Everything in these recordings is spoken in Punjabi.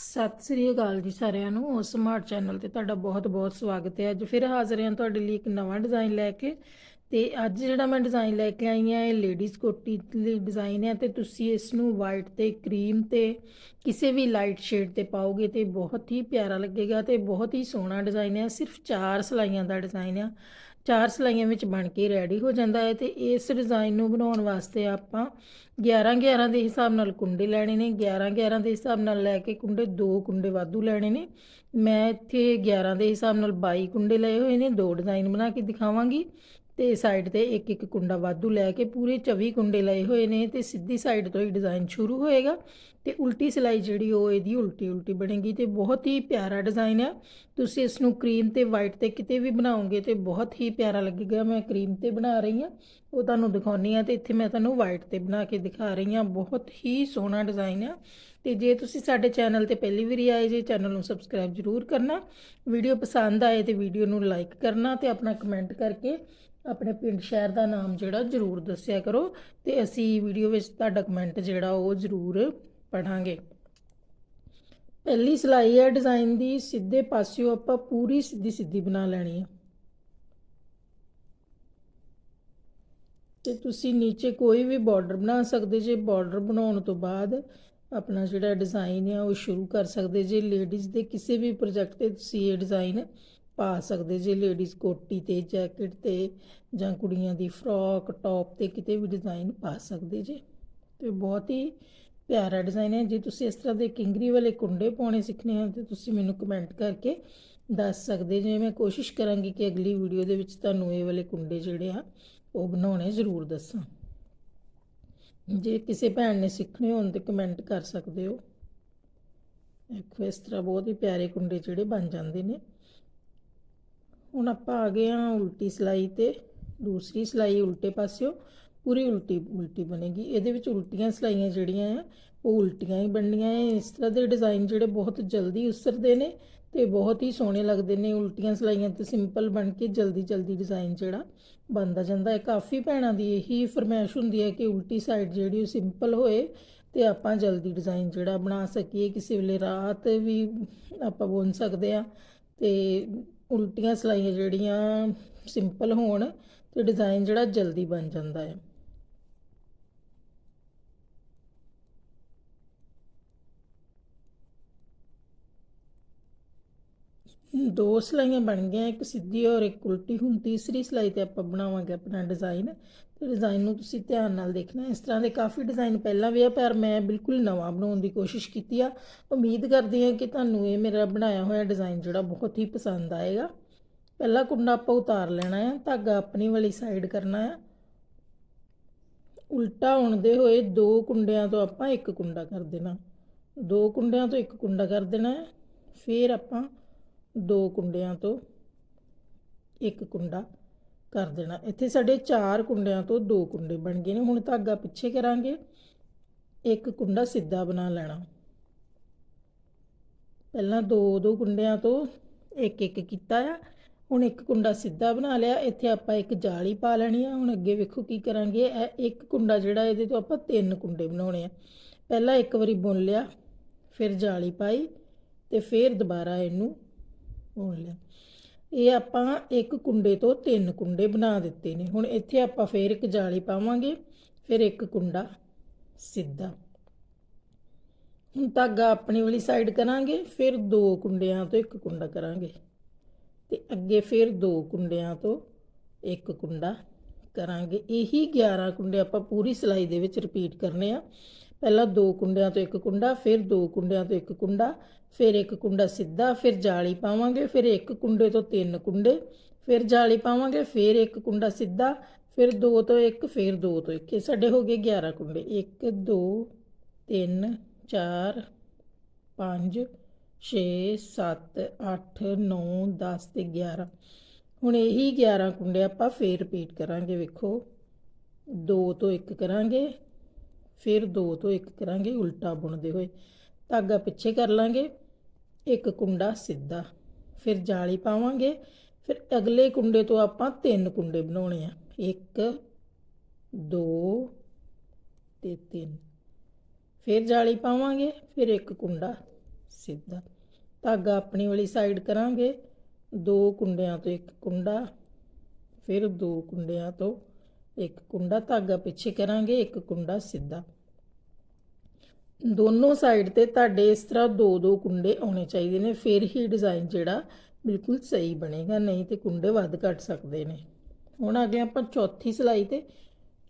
ਸਤਿ ਸ੍ਰੀ ਅਕਾਲ ਜੀ ਸਾਰਿਆਂ ਨੂੰ। ਉਸ ਸਮਾਰਟ ਚੈਨਲ ਤੇ ਤੁਹਾਡਾ ਬਹੁਤ-ਬਹੁਤ ਸਵਾਗਤ ਹੈ। ਅੱਜ ਫਿਰ ਹਾਜ਼ਰ ਹਾਂ ਤੁਹਾਡੇ ਲਈ ਇੱਕ ਨਵਾਂ ਡਿਜ਼ਾਈਨ ਲੈ ਕੇ। ਤੇ ਅੱਜ ਜਿਹੜਾ ਮੈਂ ਡਿਜ਼ਾਈਨ ਲੈ ਕੇ ਆਈ ਹਾਂ, ਇਹ ਲੇਡੀਜ਼ ਕੋਟੀ ਲਈ ਡਿਜ਼ਾਈਨ ਹੈ ਤੇ ਤੁਸੀਂ ਇਸ ਨੂੰ ਵਾਈਟ ਤੇ ਕਰੀਮ ਤੇ ਕਿਸੇ ਵੀ ਲਾਈਟ ਸ਼ੇਡ ਤੇ ਪਾਓਗੇ ਤੇ ਬਹੁਤ ਹੀ ਪਿਆਰਾ ਲੱਗੇਗਾ ਤੇ ਬਹੁਤ ਹੀ ਸੋਹਣਾ ਡਿਜ਼ਾਈਨ ਹੈ। ਸਿਰਫ 4 ਸਲਾਈਆਂ ਦਾ ਡਿਜ਼ਾਈਨ ਆ। ਚਾਰ ਸਲਾਈਆਂ ਵਿੱਚ ਬਣ ਕੇ ਰੈਡੀ ਹੋ ਜਾਂਦਾ ਹੈ ਤੇ ਇਸ ਡਿਜ਼ਾਈਨ ਨੂੰ ਬਣਾਉਣ ਵਾਸਤੇ ਆਪਾਂ 11 11 ਦੇ ਹਿਸਾਬ ਨਾਲ ਕੁੰਡੇ ਲੈਣੇ ਨੇ। 11 11 ਦੇ ਹਿਸਾਬ ਨਾਲ ਲੈ ਕੇ ਕੁੰਡੇ ਦੋ ਕੁੰਡੇ ਵਾਧੂ ਲੈਣੇ ਨੇ। ਮੈਂ ਇੱਥੇ 11 ਦੇ ਹਿਸਾਬ ਨਾਲ 22 ਕੁੰਡੇ ਲਏ ਹੋਏ ਨੇ, ਦੋ ਡਿਜ਼ਾਈਨ ਬਣਾ ਕੇ ਦਿਖਾਵਾਂਗੀ। ਤੇ ਸਾਈਡ ਤੇ ਇੱਕ ਇੱਕ ਕੁੰਡਾ ਵਾਧੂ ਲੈ ਕੇ ਪੂਰੇ 24 ਕੁੰਡੇ ਲਏ ਹੋਏ ਨੇ ਤੇ ਸਿੱਧੀ ਸਾਈਡ ਤੋਂ ਹੀ ਡਿਜ਼ਾਈਨ ਸ਼ੁਰੂ ਹੋਏਗਾ ਤੇ ਉਲਟੀ ਸਿਲਾਈ ਜਿਹੜੀ ਉਹ ਇਹਦੀ ਉਲਟੀ ਉਲਟੀ ਬਣੇਗੀ ਤੇ ਬਹੁਤ ਹੀ ਪਿਆਰਾ ਡਿਜ਼ਾਈਨ ਹੈ ਤੁਸੀਂ ਇਸ ਨੂੰ ਕਰੀਮ ਤੇ ਵਾਈਟ ਤੇ ਕਿਤੇ ਵੀ ਬਣਾਓਗੇ ਤੇ ਬਹੁਤ ਹੀ ਪਿਆਰਾ ਲੱਗੇਗਾ। ਮੈਂ ਕਰੀਮ ਤੇ ਬਣਾ ਰਹੀ ਹਾਂ। ਉਹ ਤੁਹਾਨੂੰ ਦਿਖਾਉਣੀ ਆ ਤੇ ਇੱਥੇ ਮੈਂ ਤੁਹਾਨੂੰ ਵਾਈਟ ਤੇ ਬਣਾ ਕੇ ਦਿਖਾ ਰਹੀ ਹਾਂ। ਬਹੁਤ ਹੀ ਸੋਹਣਾ ਡਿਜ਼ਾਈਨ ਹੈ ਤੇ ਜੇ ਤੁਸੀਂ ਸਾਡੇ ਚੈਨਲ ਤੇ ਪਹਿਲੀ ਵਾਰੀ ਆਏ, ਜੇ ਚੈਨਲ ਨੂੰ ਸਬਸਕ੍ਰਾਈਬ ਜ਼ਰੂਰ ਕਰਨਾ। ਵੀਡੀਓ ਪਸੰਦ ਆਏ ਤੇ ਵੀਡੀਓ ਨੂੰ ਲਾਈਕ ਕਰਨਾ ਤੇ ਆਪਣਾ ਕਮੈਂਟ ਕਰਕੇ ਆਪਣੇ ਪਿੰਡ ਸ਼ਹਿਰ ਦਾ ਨਾਮ ਜਿਹੜਾ ਜ਼ਰੂਰ ਦੱਸਿਆ ਕਰੋ ਤੇ ਅਸੀਂ ਵੀਡੀਓ ਵਿੱਚ ਤੁਹਾਡਾ ਕਮੈਂਟ ਜਿਹੜਾ ਉਹ ਜ਼ਰੂਰ ਪੜਾਂਗੇ ਪਹਿਲੀ ਸਿਲਾਈ ਹੈ ਡਿਜ਼ਾਈਨ ਦੀ, ਸਿੱਧੇ ਪਾਸਿਓਂ ਆਪਾਂ ਪੂਰੀ ਸਿੱਧੀ ਸਿੱਧੀ ਬਣਾ ਲੈਣੀ ਹੈ। ਤੇ ਤੁਸੀਂ ਨੀਚੇ ਕੋਈ ਵੀ ਬਾਰਡਰ ਬਣਾ ਸਕਦੇ, ਜੇ ਬਾਰਡਰ ਬਣਾਉਣ ਤੋਂ ਬਾਅਦ ਆਪਣਾ ਜਿਹੜਾ ਡਿਜ਼ਾਈਨ ਹੈ ਉਹ ਸ਼ੁਰੂ ਕਰ ਸਕਦੇ, ਜੇ ਲੇਡੀਜ਼ ਦੇ ਕਿਸੇ ਵੀ ਪ੍ਰੋਜੈਕਟ ਤੇ ਤੁਸੀਂ ਇਹ ਡਿਜ਼ਾਈਨ ਪਾ ਸਕਦੇ ਜੇ ਲੇਡੀਜ਼ ਕੋਟੀ ਤੇ ਜੈਕਟ ਤੇ ਜਾਂ ਕੁੜੀਆਂ ਦੀ ਫਰੋਕ ਟੌਪ ਤੇ ਕਿਤੇ ਵੀ ਡਿਜ਼ਾਈਨ ਪਾ ਸਕਦੇ ਜੇ। ਤੇ ਬਹੁਤ ਹੀ ਪਿਆਰਾ ਡਿਜ਼ਾਈਨ ਹੈ। ਜੇ ਤੁਸੀਂ ਇਸ ਤਰ੍ਹਾਂ ਦੇ ਕਿੰਗਰੀ ਵਾਲੇ ਕੁੰਡੇ ਪਾਉਣੇ ਸਿੱਖਣੇ ਹਨ ਤੇ ਤੁਸੀਂ ਮੈਨੂੰ ਕਮੈਂਟ ਕਰਕੇ ਦੱਸ ਸਕਦੇ ਜੇ। ਮੈਂ ਕੋਸ਼ਿਸ਼ ਕਰਾਂਗੀ ਕਿ ਅਗਲੀ ਵੀਡੀਓ ਦੇ ਵਿੱਚ ਤੁਹਾਨੂੰ ਇਹ ਵਾਲੇ ਕੁੰਡੇ ਜਿਹੜੇ ਆ, ਉਹ ਬਣਾਉਣੇ ਜ਼ਰੂਰ ਦੱਸਾਂ। ਜੇ ਕਿਸੇ ਭੈਣ ਨੇ ਸਿੱਖਣੇ ਹੋਣ ਤੇ ਕਮੈਂਟ ਕਰ ਸਕਦੇ ਹੋ। ਦੇਖੋ, ਇਸ ਤਰ੍ਹਾਂ ਬਹੁਤ ਹੀ ਪਿਆਰੇ ਕੁੰਡੇ ਜਿਹੜੇ ਬਣ ਜਾਂਦੇ ਨੇ। ਹੁਣ ਆਪਾਂ ਆ ਗਏ ਹਾਂ ਉਲਟੀ ਸਿਲਾਈ ਤੇ, ਦੂਸਰੀ ਸਿਲਾਈ ਉਲਟੇ ਪਾਸਿਓਂ, ਪੂਰੀ ਉਲਟੀ ਉਲਟੀ ਬਣੇਗੀ। ਇਹਦੇ ਵਿੱਚ ਉਲਟੀਆਂ ਸਿਲਾਈਆਂ ਜਿਹੜੀਆਂ ਆ, ਉਹ ਉਲਟੀਆਂ ਹੀ ਬਣਨੀਆਂ ਹੈ ਇਸ ਤਰ੍ਹਾਂ ਦੇ ਡਿਜ਼ਾਈਨ ਜਿਹੜੇ ਬਹੁਤ ਜਲਦੀ ਉਸਰਦੇ ਨੇ ਤੇ ਬਹੁਤ ਹੀ ਸੋਹਣੇ ਲੱਗਦੇ ਨੇ। ਉਲਟੀਆਂ ਸਿਲਾਈਆਂ ਤੇ ਸਿੰਪਲ ਬਣ ਕੇ ਜਲਦੀ ਜਲਦੀ ਡਿਜ਼ਾਈਨ ਜਿਹੜਾ ਬਣਦਾ ਜਾਂਦਾ ਹੈ ਕਾਫੀ ਭੈਣਾਂ ਦੀ ਇਹੀ ਫਰਮਾਇਸ਼ ਹੁੰਦੀ ਹੈ ਕਿ ਉਲਟੀ ਸਾਈਡ ਜਿਹੜੀ ਉਹ ਸਿੰਪਲ ਹੋਏ ਤੇ ਆਪਾਂ ਜਲਦੀ ਡਿਜ਼ਾਈਨ ਜਿਹੜਾ ਬਣਾ ਸਕੀਏ। ਕਿਸੇ ਵੇਲੇ ਰਾਤ ਵੀ ਆਪਾਂ ਬੁਣ ਸਕਦੇ ਆ ਤੇ ਉਲਟੀਆਂ ਸਿਲਾਈਆਂ ਜਿਹੜੀਆਂ ਸਿੰਪਲ ਹੋਣ ਅਤੇ ਡਿਜ਼ਾਇਨ ਜਿਹੜਾ ਜਲਦੀ ਬਣ ਜਾਂਦਾ ਹੈ। ਦੋ ਸਿਲਾਈਆਂ ਬਣ ਗਈਆਂ, ਇੱਕ ਸਿੱਧੀ ਔਰ ਇੱਕ ਉਲਟੀ। ਹੁਣ ਤੀਸਰੀ ਸਿਲਾਈ ਤੇ ਆਪਾਂ ਬਣਾਵਾਂਗੇ ਆਪਣਾ ਡਿਜ਼ਾਈਨ ਤੇ ਡਿਜ਼ਾਈਨ ਨੂੰ ਤੁਸੀਂ ਧਿਆਨ ਨਾਲ ਦੇਖਣਾ। ਇਸ ਤਰ੍ਹਾਂ ਦੇ ਕਾਫੀ ਡਿਜ਼ਾਈਨ ਪਹਿਲਾਂ ਵੀ ਆ, ਪਰ ਮੈਂ ਬਿਲਕੁਲ ਨਵਾਂ ਬਣਾਉਣ ਦੀ ਕੋਸ਼ਿਸ਼ ਕੀਤੀ ਆ। ਉਮੀਦ ਕਰਦੀ ਹਾਂ ਕਿ ਤੁਹਾਨੂੰ ਇਹ ਮੇਰਾ ਬਣਾਇਆ ਹੋਇਆ ਡਿਜ਼ਾਈਨ ਜਿਹੜਾ ਬਹੁਤ ਹੀ ਪਸੰਦ ਆਏਗਾ। ਪਹਿਲਾ ਕੁੰਡਾ ਆਪਾਂ ਉਤਾਰ ਲੈਣਾ ਹੈ ਧਾਗਾ ਆਪਣੀ ਵਾਲੀ ਸਾਈਡ ਕਰਨਾ ਹੈ ਉਲਟਾ ਹੁੰਦੇ ਹੋਏ ਦੋ ਕੁੰਡਿਆਂ ਤੋਂ ਆਪਾਂ ਇੱਕ ਕੁੰਡਾ ਕਰ ਦੇਣਾ। ਦੋ ਕੁੰਡਿਆਂ ਤੋਂ ਇੱਕ ਕੁੰਡਾ ਕਰ ਦੇਣਾ ਹੈ ਫਿਰ ਆਪਾਂ ਦੋ ਕੁੰਡਿਆਂ ਤੋਂ ਇੱਕ ਕੁੰਡਾ ਕਰ ਦੇਣਾ। ਇੱਥੇ ਸਾਡੇ ਚਾਰ ਕੁੰਡਿਆਂ ਤੋਂ ਦੋ ਕੁੰਡੇ ਬਣ ਗਏ ਨੇ। ਹੁਣ ਧਾਗਾ ਪਿੱਛੇ ਕਰਾਂਗੇ। ਇੱਕ ਕੁੰਡਾ ਸਿੱਧਾ ਬਣਾ ਲੈਣਾ। ਪਹਿਲਾਂ ਦੋ ਦੋ ਕੁੰਡਿਆਂ ਤੋਂ ਇੱਕ ਇੱਕ ਕੀਤਾ ਆ। ਹੁਣ ਇੱਕ ਕੁੰਡਾ ਸਿੱਧਾ ਬਣਾ ਲਿਆ। ਇੱਥੇ ਆਪਾਂ ਇੱਕ ਜਾਲੀ ਪਾ ਲੈਣੀ ਆ। ਹੁਣ ਅੱਗੇ ਵੇਖੋ ਕੀ ਕਰਾਂਗੇ। ਇਹ ਇੱਕ ਕੁੰਡਾ ਜਿਹੜਾ ਇਹਦੇ ਤੋਂ ਆਪਾਂ ਤਿੰਨ ਕੁੰਡੇ ਬਣਾਉਣੇ ਆ। ਪਹਿਲਾਂ ਇੱਕ ਵਾਰੀ ਬੁਣ ਲਿਆ, ਫਿਰ ਜਾਲੀ ਪਾਈ ਤੇ ਫਿਰ ਦੁਬਾਰਾ ਇਹਨੂੰ ਬੁਣ ਲਿਆ ਇਹ ਆਪਾਂ ਇੱਕ ਕੁੰਡੇ ਤੋਂ ਤਿੰਨ ਕੁੰਡੇ ਬਣਾ ਦਿੱਤੇ ਨੇ। ਹੁਣ ਇੱਥੇ ਆਪਾਂ ਫਿਰ ਇੱਕ ਜਾਲੀ ਪਾਵਾਂਗੇ, ਫਿਰ ਇੱਕ ਕੁੰਡਾ ਸਿੱਧਾ। ਹੁਣ ਧਾਗਾ ਆਪਣੀ ਵਾਲੀ ਸਾਈਡ ਕਰਾਂਗੇ, ਫਿਰ ਦੋ ਕੁੰਡਿਆਂ ਤੋਂ ਇੱਕ ਕੁੰਡਾ ਕਰਾਂਗੇ। ਤੇ ਅੱਗੇ ਫਿਰ ਦੋ ਕੁੰਡਿਆਂ ਤੋਂ ਇੱਕ ਕੁੰਡਾ ਕਰਾਂਗੇ। ਇਹੀ 11 ਕੁੰਡੇ ਆਪਾਂ ਪੂਰੀ ਸਿਲਾਈ ਦੇ ਵਿੱਚ ਰਿਪੀਟ ਕਰਨੇ ਆ। ਪਹਿਲਾਂ ਦੋ ਕੁੰਡਿਆਂ ਤੋਂ ਇੱਕ ਕੁੰਡਾ, ਫਿਰ ਦੋ ਕੁੰਡਿਆਂ ਤੋਂ ਇੱਕ ਕੁੰਡਾ, ਫਿਰ ਇੱਕ ਕੁੰਡਾ ਸਿੱਧਾ, ਫਿਰ ਜਾਲੀ ਪਾਵਾਂਗੇ, ਫਿਰ ਇੱਕ ਕੁੰਡੇ ਤੋਂ ਤਿੰਨ ਕੁੰਡੇ, ਫਿਰ ਜਾਲੀ ਪਾਵਾਂਗੇ, ਫਿਰ ਇੱਕ ਕੁੰਡਾ ਸਿੱਧਾ, ਫਿਰ ਦੋ ਤੋਂ ਇੱਕ, ਫਿਰ ਦੋ ਤੋਂ ਇੱਕ। ਇਹ ਸਾਡੇ ਹੋ ਗਏ 11 ਕੁੰਡੇ। 1 2 3 4 5 6 7 8 9 10 ਤੇ 11 ਹੁਣ ਇਹੀ 11 ਕੁੰਡੇ ਆਪਾਂ ਫੇਰ ਰਿਪੀਟ ਕਰਾਂਗੇ, ਵੇਖੋ। 2 ਤੋਂ 1 ਕਰਾਂਗੇ ਫਿਰ 2 ਤੋਂ 1 ਕਰਾਂਗੇ, ਉਲਟਾ ਬੁਣਦੇ ਹੋਏ। ਧਾਗਾ ਪਿੱਛੇ ਕਰ ਲਾਂਗੇ, ਇੱਕ ਕੁੰਡਾ ਸਿੱਧਾ। ਫਿਰ ਜਾਲੀ ਪਾਵਾਂਗੇ, ਫਿਰ ਅਗਲੇ ਕੁੰਡੇ ਤੋਂ ਆਪਾਂ ਤਿੰਨ ਕੁੰਡੇ ਬਣਾਉਣੇ ਆ। 1 2 ਤੇ 3 ਫਿਰ ਜਾਲੀ ਪਾਵਾਂਗੇ, ਫਿਰ ਇੱਕ ਕੁੰਡਾ ਸਿੱਧਾ। ਧਾਗਾ ਆਪਣੀ ਵਾਲੀ ਸਾਈਡ ਕਰਾਂਗੇ, ਦੋ ਕੁੰਡਿਆਂ ਤੋਂ ਇੱਕ ਕੁੰਡਾ, ਫਿਰ ਦੋ ਕੁੰਡਿਆਂ ਤੋਂ ਇੱਕ ਕੁੰਡਾ ਧਾਗਾ ਪਿੱਛੇ ਕਰਾਂਗੇ, ਇੱਕ ਕੁੰਡਾ ਸਿੱਧਾ। ਦੋਨੋਂ ਸਾਈਡ ਤੇ ਤੁਹਾਡੇ ਇਸ ਤਰ੍ਹਾਂ ਦੋ ਦੋ ਕੁੰਡੇ ਆਉਣੇ ਚਾਹੀਦੇ ਨੇ, ਫਿਰ ਹੀ ਡਿਜ਼ਾਈਨ ਜਿਹੜਾ ਬਿਲਕੁਲ ਸਹੀ ਬਣੇਗਾ, ਨਹੀਂ ਤੇ ਕੁੰਡੇ ਵੱਧ ਘੱਟ ਸਕਦੇ ਨੇ। ਹੁਣ ਅੱਗੇ ਆਪਾਂ ਚੌਥੀ ਸਿਲਾਈ ਤੇ।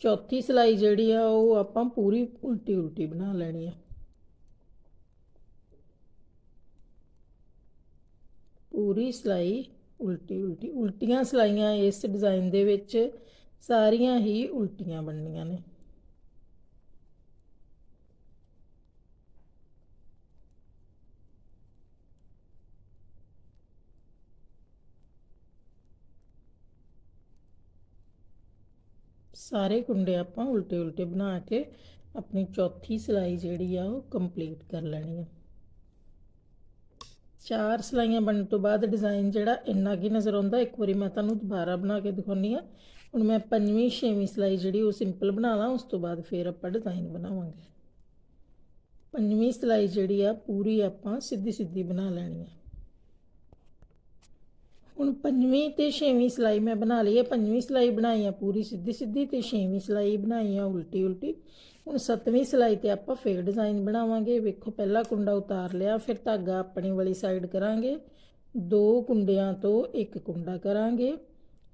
ਚੌਥੀ ਸਿਲਾਈ ਜਿਹੜੀ ਆ, ਉਹ ਆਪਾਂ ਪੂਰੀ ਉਲਟੀ ਉਲਟੀ ਬਣਾ ਲੈਣੀ ਆ। ਪੂਰੀ ਸਿਲਾਈ ਉਲਟੀ ਉਲਟੀ, ਉਲਟੀਆਂ ਸਿਲਾਈਆਂ ਇਸ ਡਿਜ਼ਾਈਨ ਦੇ ਵਿੱਚ ਸਾਰੀਆਂ ਹੀ ਉਲਟੀਆਂ ਬਣਨੀਆਂ ਨੇ। ਸਾਰੇ ਕੁੰਡੇ ਆਪਾਂ ਉਲਟੇ ਉਲਟੇ ਬਣਾ ਕੇ ਆਪਣੀ ਚੌਥੀ ਸਿਲਾਈ ਜਿਹੜੀ ਆ ਉਹ ਕੰਪਲੀਟ ਕਰ ਲੈਣੀ ਆ। ਚਾਰ ਸਿਲਾਈਆਂ ਬਣਨ ਤੋਂ ਬਾਅਦ ਡਿਜ਼ਾਈਨ ਜਿਹੜਾ ਇੰਨਾ ਕੀ ਨਜ਼ਰ ਆਉਂਦਾ, ਇੱਕ ਵਾਰੀ ਮੈਂ ਤੁਹਾਨੂੰ ਦੁਬਾਰਾ ਬਣਾ ਕੇ ਦਿਖਾਉਣੀ ਆ ਹੁਣ ਮੈਂ ਪੰਜਵੀਂ, ਛੇਵੀਂ ਸਿਲਾਈ ਜਿਹੜੀ ਉਹ ਸਿੰਪਲ ਬਣਾ ਲਾਂ, ਉਸ ਤੋਂ ਬਾਅਦ ਫਿਰ ਆਪਾਂ ਡਿਜ਼ਾਈਨ ਬਣਾਵਾਂਗੇ। ਪੰਜਵੀਂ ਸਿਲਾਈ ਜਿਹੜੀ ਆ, ਪੂਰੀ ਆਪਾਂ ਸਿੱਧੀ ਸਿੱਧੀ ਬਣਾ ਲੈਣੀ ਆ। ਹੁਣ ਪੰਜਵੀਂ ਤੇ ਛੇਵੀਂ ਸਿਲਾਈ ਮੈਂ ਬਣਾ ਲਈ ਹੈ। ਪੰਜਵੀਂ ਸਿਲਾਈ ਬਣਾਈ ਆ ਪੂਰੀ, ਸਿੱਧੀ ਸਿੱਧੀ ਤੇ ਛੇਵੀਂ ਸਿਲਾਈ ਬਣਾਈ ਆ, ਉਲਟੀ ਉਲਟੀ। ਹੁਣ ਸੱਤਵੀਂ ਸਿਲਾਈ ਤੇ ਆਪਾਂ ਫੇਰ ਡਿਜ਼ਾਈਨ ਬਣਾਵਾਂਗੇ। ਵੇਖੋ, ਪਹਿਲਾ ਕੁੰਡਾ ਉਤਾਰ ਲਿਆ, ਫਿਰ ਧਾਗਾ ਆਪਣੀ ਵਾਲੀ ਸਾਈਡ ਕਰਾਂਗੇ। ਦੋ ਕੁੰਡਿਆਂ ਤੋਂ ਇੱਕ ਕੁੰਡਾ ਕਰਾਂਗੇ,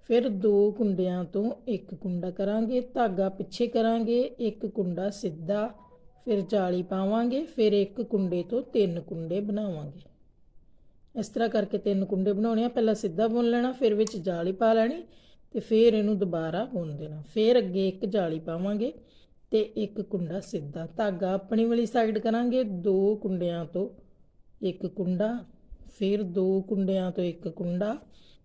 ਫਿਰ ਦੋ ਕੁੰਡਿਆਂ ਤੋਂ ਇੱਕ ਕੁੰਡਾ ਕਰਾਂਗੇ। ਧਾਗਾ ਪਿੱਛੇ ਕਰਾਂਗੇ, ਇੱਕ ਕੁੰਡਾ ਸਿੱਧਾ, ਫਿਰ ਜਾਲੀ ਪਾਵਾਂਗੇ, ਫਿਰ ਇੱਕ ਕੁੰਡੇ ਤੋਂ ਤਿੰਨ ਕੁੰਡੇ ਬਣਾਵਾਂਗੇ। ਇਸ ਤਰ੍ਹਾਂ ਕਰਕੇ ਤਿੰਨ ਕੁੰਡੇ ਬਣਾਉਣੇ ਆ। ਪਹਿਲਾਂ ਸਿੱਧਾ ਬੁਣ ਲੈਣਾ, ਫਿਰ ਵਿੱਚ ਜਾਲੀ ਪਾ ਲੈਣੀ ਤੇ ਫਿਰ ਇਹਨੂੰ ਦੁਬਾਰਾ ਬੁਣ ਦੇਣਾ। ਫਿਰ ਅੱਗੇ ਇੱਕ ਜਾਲੀ ਪਾਵਾਂਗੇ ਤੇ ਇੱਕ ਕੁੰਡਾ ਸਿੱਧਾ। ਧਾਗਾ ਆਪਣੀ ਵਾਲੀ ਸਾਈਡ ਕਰਾਂਗੇ, ਦੋ ਕੁੰਡਿਆਂ ਤੋਂ ਇੱਕ ਕੁੰਡਾ, ਫਿਰ ਦੋ ਕੁੰਡਿਆਂ ਤੋਂ ਇੱਕ ਕੁੰਡਾ।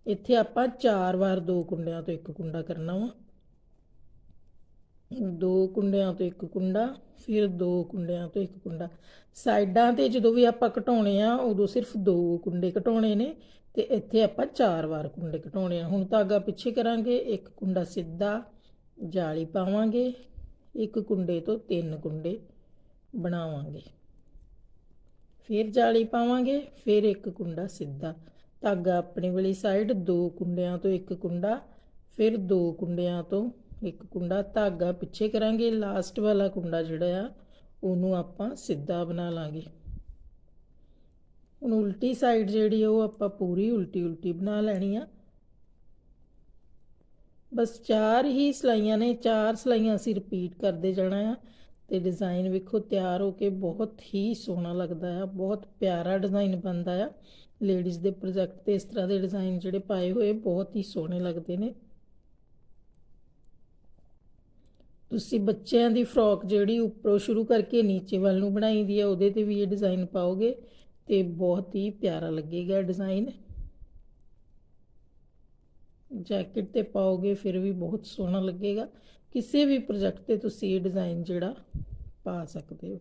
ਇੱਥੇ ਆਪਾਂ ਚਾਰ ਵਾਰ ਦੋ ਕੁੰਡਿਆਂ ਤੋਂ ਇੱਕ ਕੁੰਡਾ ਕਰਨਾ ਵਾ। ਦੋ ਕੁੰਡਿਆਂ ਤੋਂ ਇੱਕ ਕੁੰਡਾ, ਫਿਰ ਦੋ ਕੁੰਡਿਆਂ ਤੋਂ ਇੱਕ ਕੁੰਡਾ। ਸਾਈਡਾਂ ਤੇ ਜਦੋਂ ਵੀ ਆਪਾਂ ਘਟਾਉਣੇ ਆ, ਉਦੋਂ ਸਿਰਫ ਦੋ ਕੁੰਡੇ ਘਟਾਉਣੇ ਨੇ ਤੇ ਇੱਥੇ ਆਪਾਂ ਚਾਰ ਵਾਰ ਕੁੰਡੇ ਘਟਾਉਣੇ ਆ। ਹੁਣ ਧਾਗਾ ਪਿੱਛੇ ਕਰਾਂਗੇ, ਇੱਕ ਕੁੰਡਾ ਸਿੱਧਾ ਜਾਲੀ ਪਾਵਾਂਗੇ, ਇੱਕ ਕੁੰਡੇ ਤੋਂ ਤਿੰਨ ਕੁੰਡੇ ਬਣਾਵਾਂਗੇ। ਫਿਰ ਜਾਲੀ ਪਾਵਾਂਗੇ, ਫਿਰ ਇੱਕ ਕੁੰਡਾ ਸਿੱਧਾ। ਧਾਗਾ ਆਪਣੀ ਵਾਲੀ ਸਾਈਡ ਦੋ ਕੁੰਡਿਆਂ ਤੋਂ ਇੱਕ ਕੁੰਡਾ, ਫਿਰ ਦੋ ਕੁੰਡਿਆਂ ਤੋਂ ਇੱਕ ਕੁੰਡਾ ਧਾਗਾ ਪਿੱਛੇ ਕਰਾਂਗੇ ਲਾਸਟ ਵਾਲਾ ਕੁੰਡਾ ਜਿਹੜਾ ਆ, ਉਹਨੂੰ ਆਪਾਂ ਸਿੱਧਾ ਬਣਾ ਲਾਂਗੇ। ਹੁਣ ਉਲਟੀ ਸਾਈਡ ਜਿਹੜੀ ਆ, ਉਹ ਆਪਾਂ ਪੂਰੀ ਉਲਟੀ ਉਲਟੀ ਬਣਾ ਲੈਣੀ ਆ। ਬਸ ਚਾਰ ਹੀ ਸਲਾਈਆਂ ਨੇ, ਚਾਰ ਸਲਾਈਆਂ ਅਸੀਂ ਰਿਪੀਟ ਕਰਦੇ ਜਾਣਾ ਆ। ਤੇ ਡਿਜ਼ਾਈਨ ਵੇਖੋ, ਤਿਆਰ ਹੋ ਕੇ ਬਹੁਤ ਹੀ ਸੋਹਣਾ ਲੱਗਦਾ ਆ, ਬਹੁਤ ਪਿਆਰਾ ਡਿਜ਼ਾਈਨ ਬਣਦਾ ਆ। ਲੇਡੀਜ਼ ਦੇ ਪ੍ਰੋਜੈਕਟ ਤੇ ਇਸ ਤਰ੍ਹਾਂ ਦੇ ਡਿਜ਼ਾਈਨ ਜਿਹੜੇ ਪਾਏ ਹੋਏ, ਬਹੁਤ ਹੀ ਸੋਹਣੇ ਲੱਗਦੇ ਨੇ। ਤੁਸੀਂ ਬੱਚਿਆਂ ਦੀ ਫਰੋਕ ਜਿਹੜੀ ਉੱਪਰੋਂ ਸ਼ੁਰੂ ਕਰਕੇ ਨੀਚੇ ਵੱਲ ਨੂੰ ਬਣਾਈ ਦੀ ਹੈ, ਉਹਦੇ ਤੇ ਵੀ ਇਹ ਡਿਜ਼ਾਈਨ ਪਾਓਗੇ ਤੇ ਬਹੁਤ ਹੀ ਪਿਆਰਾ ਲੱਗੇਗਾ ਡਿਜ਼ਾਈਨ ਜੈਕਟ ਤੇ ਪਾਓਗੇ ਫਿਰ ਵੀ ਬਹੁਤ ਸੋਹਣਾ ਲੱਗੇਗਾ। ਕਿਸੇ ਵੀ ਪ੍ਰੋਜੈਕਟ ਤੇ ਤੁਸੀਂ ਇਹ ਡਿਜ਼ਾਈਨ ਜਿਹੜਾ ਪਾ ਸਕਦੇ ਹੋ।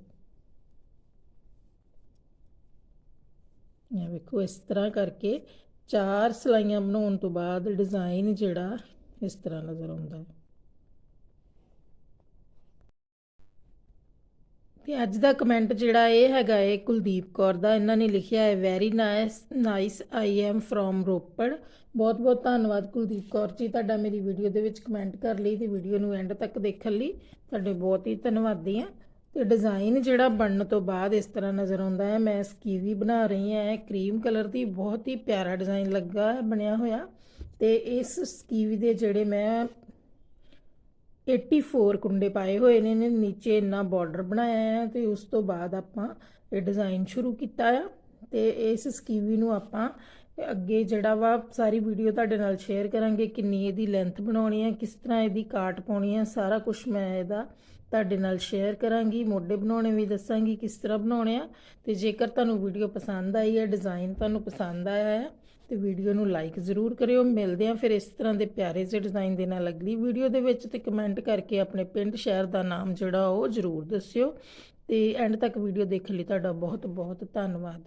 ਇਹ ਵੇਖੋ, ਇਸ ਤਰ੍ਹਾਂ ਕਰਕੇ ਚਾਰ ਸਲਾਈਆਂ ਬਣਾਉਣ ਤੋਂ ਬਾਅਦ ਡਿਜ਼ਾਈਨ ਜਿਹੜਾ ਇਸ ਤਰ੍ਹਾਂ ਨਜ਼ਰ ਆਉਂਦਾ ਹੈ। ਤੇ ਅੱਜ ਦਾ ਕਮੈਂਟ ਜਿਹੜਾ ਇਹ ਹੈਗਾ ਹੈ, ਕੁਲਦੀਪ ਕੌਰ ਦਾ, ਇਹਨਾਂ ਨੇ ਲਿਖਿਆ ਹੈ very nice nice I am from Ropar. ਬਹੁਤ ਬਹੁਤ ਧੰਨਵਾਦ ਕੁਲਦੀਪ ਕੌਰ ਜੀ ਤੁਹਾਡਾ ਮੇਰੀ ਵੀਡੀਓ ਦੇ ਵਿੱਚ ਕਮੈਂਟ ਕਰ ਲਈ ਤੇ ਵੀਡੀਓ ਨੂੰ ਐਂਡ ਤੱਕ ਦੇਖਣ ਲਈ। ਤੁਹਾਡੇ ਬਹੁਤ ਹੀ ਧੰਨਵਾਦੀ ਹਾਂ। ਤੇ ਡਿਜ਼ਾਈਨ ਜਿਹੜਾ ਬਣਨ ਤੋਂ ਬਾਅਦ ਇਸ ਤਰ੍ਹਾਂ ਨਜ਼ਰ ਆਉਂਦਾ ਹੈ। ਮੈਂ ਸਕੀਵੀ ਬਣਾ ਰਹੀ ਹਾਂ। ਇਹ ਕਰੀਮ ਕਲਰ ਦੀ ਬਹੁਤ ਹੀ ਪਿਆਰਾ ਡਿਜ਼ਾਈਨ ਲੱਗਾ ਹੈ, ਬਣਿਆ ਹੋਇਆ। ਤੇ ਇਸ ਸਕੀਵੀ ਦੇ ਜਿਹੜੇ ਮੈਂ 84 ਕੁੰਡੇ ਪਾਏ ਹੋਏ ਨੇ ਨੇ ਨੀਚੇ ਇੰਨਾ ਬਾਰਡਰ ਬਣਾਇਆ ਹੈ ਤੇ ਉਸ ਤੋਂ ਬਾਅਦ ਆਪਾਂ ਇਹ ਡਿਜ਼ਾਈਨ ਸ਼ੁਰੂ ਕੀਤਾ ਆ ਤੇ ਇਸ ਸਕੀਵੀ ਨੂੰ ਆਪਾਂ ਅੱਗੇ ਜਿਹੜਾ ਵਾ ਸਾਰੀ ਵੀਡੀਓ ਤੁਹਾਡੇ ਨਾਲ ਸ਼ੇਅਰ ਕਰਾਂਗੇ ਕਿੰਨੀ ਇਹਦੀ ਲੈਂਥ ਬਣਾਉਣੀ ਹੈ ਕਿਸ ਤਰ੍ਹਾਂ ਇਹਦੀ ਕਾਟ ਪਾਉਣੀ ਹੈ ਸਾਰਾ ਕੁਝ ਮੈਂ ਇਹਦਾ ਤੁਹਾਡੇ ਨਾਲ ਸ਼ੇਅਰ ਕਰਾਂਗੀ, ਮੋਢੇ ਬਣਾਉਣੇ ਵੀ ਦੱਸਾਂਗੀ ਕਿਸ ਤਰ੍ਹਾਂ ਬਣਾਉਣੇ ਆ ਤੇ ਜੇਕਰ ਤੁਹਾਨੂੰ ਵੀਡੀਓ ਪਸੰਦ ਆਈ ਹੈ ਡਿਜ਼ਾਈਨ ਤੁਹਾਨੂੰ ਪਸੰਦ ਆਇਆ ਹੈ ਤੇ ਵੀਡੀਓ ਨੂੰ ਲਾਈਕ ਜ਼ਰੂਰ ਕਰਿਓ। ਮਿਲਦੇ ਆ ਫਿਰ ਇਸ ਤਰ੍ਹਾਂ ਦੇ ਪਿਆਰੇ ਜਿਹੇ ਡਿਜ਼ਾਈਨ ਦੇ ਨਾਲ ਅਗਲੀ ਵੀਡੀਓ ਦੇ ਵਿੱਚ ਤੇ ਕਮੈਂਟ ਕਰਕੇ ਆਪਣੇ ਪਿੰਡ ਸ਼ਹਿਰ ਦਾ ਨਾਮ ਜਿਹੜਾ ਉਹ ਜ਼ਰੂਰ ਦੱਸਿਓ। ਤੇ ਐਂਡ ਤੱਕ ਵੀਡੀਓ ਦੇਖਣ ਲਈ ਤੁਹਾਡਾ ਬਹੁਤ ਬਹੁਤ ਧੰਨਵਾਦ।